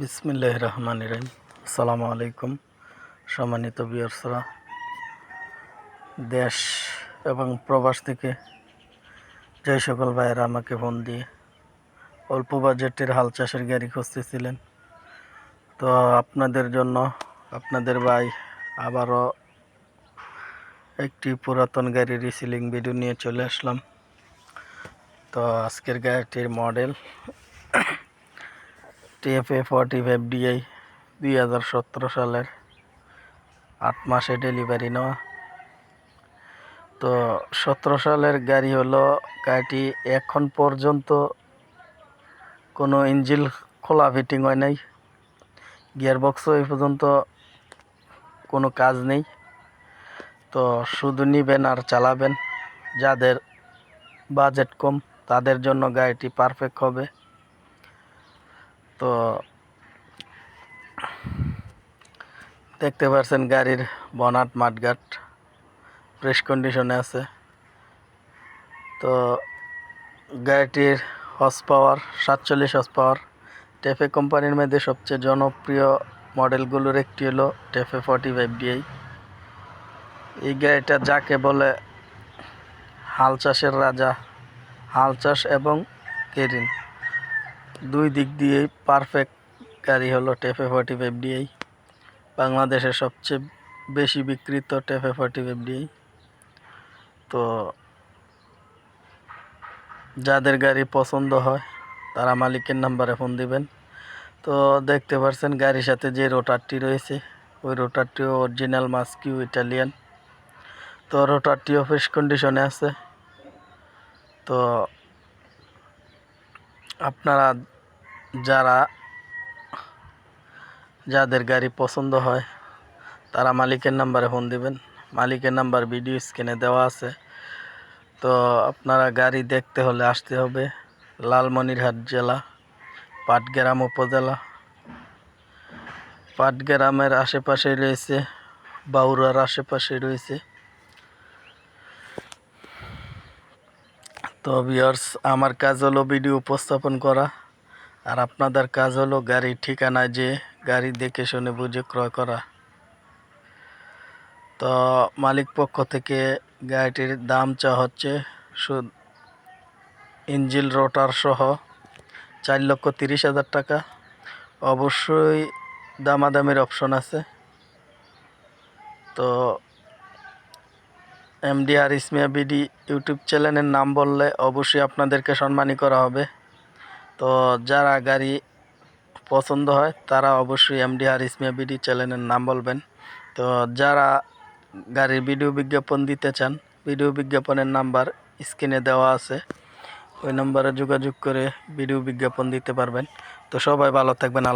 বিসমিল্লাহ রহমান রহিম। আসসালামু আলাইকুম সম্মানিত বিয়র্সরা দেশ এবং প্রবাস থেকে যে সকল ভাইয়েরা আমাকে ফোন দিয়ে অল্প বাজেটের হাল চাষের গাড়ি খুঁজতেছিলেন, তো আপনাদের জন্য আপনাদের ভাই আবারও একটি পুরাতন গাড়ির রিসিলিং ভিডিও নিয়ে চলে আসলাম। তো আজকের গাড়িটির model TFA forty five DI দুই হাজার সতেরো সালের আট মাসে ডেলিভারি নেওয়া। তো সতেরো সালের গাড়ি হলো গাড়িটি এখন পর্যন্ত কোনো ইঞ্জিল খোলা ফিটিং হয় নাই, গিয়ারবক্সও এই পর্যন্ত কোনো কাজ নেই। তো শুধু নিবেন আর চালাবেন, যাদের বাজেট কম তাদের জন্য গাড়িটি পারফেক্ট হবে। তো দেখতে পাচ্ছেন গাড়ির বনাট মাঠঘাট ফ্রেশ কন্ডিশনে আছে। তো গাড়িটির হর্স পাওয়ার সাতচল্লিশ হর্স পাওয়ার টেফে কোম্পানির মধ্যে সবচেয়ে জনপ্রিয় মডেলগুলোর একটি হলো টেফে ফর্টি ফাইভ ডিআই এই গাড়িটা যাকে বলে হাল চাষের রাজা, হাল চাষ এবং কেরিন। দুই দিক দিয়েই পারফেক্ট গাড়ি হলো টেফে ফর্টি ফাইভ ডিআই বাংলাদেশের সবচেয়ে বেশি বিক্রিত TAFE forty five D I তো যাদের গাড়ি পছন্দ হয়, তারা মালিকের নাম্বারে ফোন দিবেন। তো দেখতে পাচ্ছেন গাড়ির সাথে যে রোটারটি রয়েছে, ওই রোটারটিও অরিজিনাল মাস্কিউ ইটালিয়ান তো রোটারটিও ফ্রেশ কন্ডিশনে আছে। তো আপনারা যারা, যাদের গাড়ি পছন্দ হয়, তারা মালিকের নাম্বারে ফোন দিবেন। মালিকের নাম্বার ভিডিও স্ক্রিনে দেওয়া আছে। তো আপনারা গাড়ি দেখতে হলে আসতে হবে। লালমনিরহাট জেলা, পাটগ্রাম উপজেলা। পাটগ্রামের আশেপাশে রয়েছে, বাউরার আশেপাশে রয়েছে। তো ভিউয়ার্স আমার কাজ হলো ভিডিও উপস্থাপন করা। আর আপনাদের কাজ হলো গাড়ির ঠিকানা যে গাড়ি দেখে শুনে বুঝে ক্রয় করা। তো মালিক পক্ষ থেকে গাড়িটির দাম চা হচ্ছে ইঞ্জিল রোটার সহ চার লক্ষ তিরিশ হাজার টাকা। অবশ্যই দামাদামির অপশন আছে। তো এমডি আর ইসমিয়া বিডি ইউটিউব চ্যানেলের নাম বললে অবশ্যই আপনাদেরকে সম্মানী করা হবে। তো যারা গাড়ি পছন্দ হয়, তারা অবশ্যই এমডি আর ইসমিয়া বিডি চ্যানেলের নাম বলবেন। তো যারা গাড়ির ভিডিও বিজ্ঞাপন দিতে চান, ভিডিও বিজ্ঞাপনের নাম্বার স্ক্রিনে দেওয়া আছে। ওই নম্বরে যোগাযোগ করে ভিডিও বিজ্ঞাপন দিতে পারবেন। তো সবাই ভালো থাকবেন